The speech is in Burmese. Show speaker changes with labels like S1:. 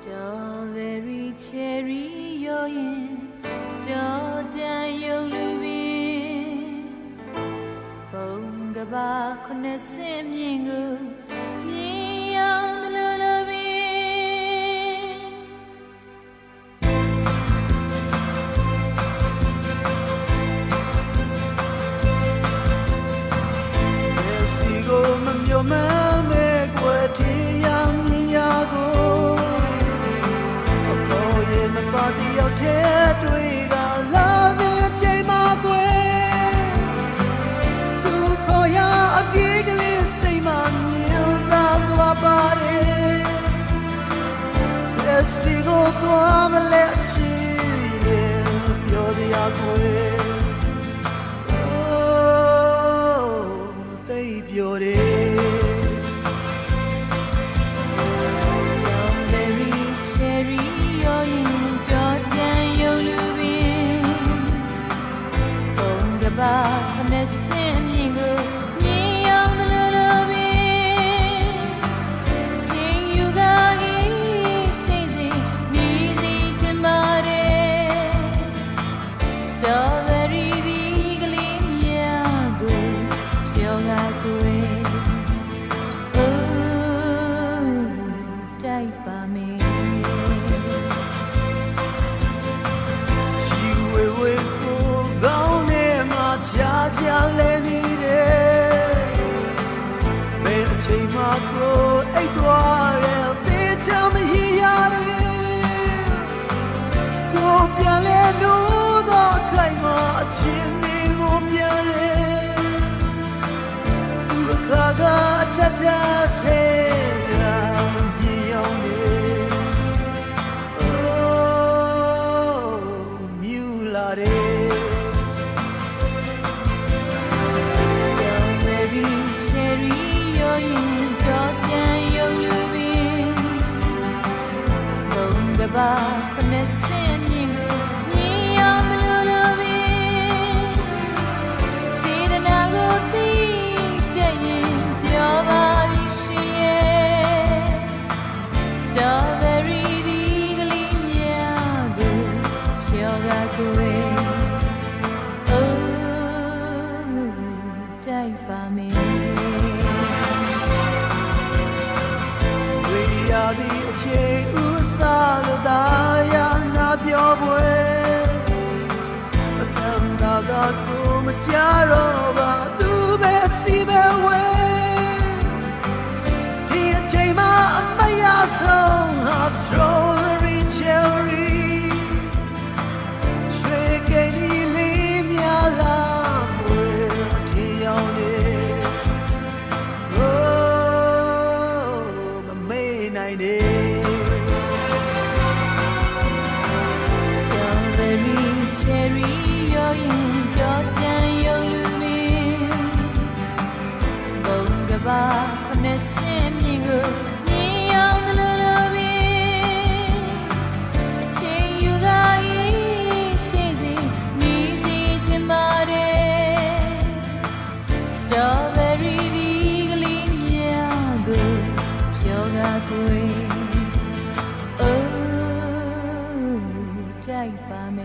S1: Strawberry cherry ရောရင်တော်တန်ရုံလူပင်ဘုံကဘာခုနှစ်ဆင့်မြင့်ကို go, go, let go, go, strawberry ဒီကလေးများကိုပြောငါကိုယ် Oh တိုက်ပါမေ
S2: She will will go down there မှာကြာကြာလဲနေ
S1: တယ်ဘယ်အချိန်မှကို
S2: အိတ်သွား about missing you. ကြားတော့ပါသူပဲစီပဲဝဲဒီအချိန်မှာအမရဆုံးဟာ strawberry cherry ရွှေကလေးလေးများလာွယ်ထီ
S1: ရောက်နေ Oh မမေ့နိုင်နေ ใจป่าเม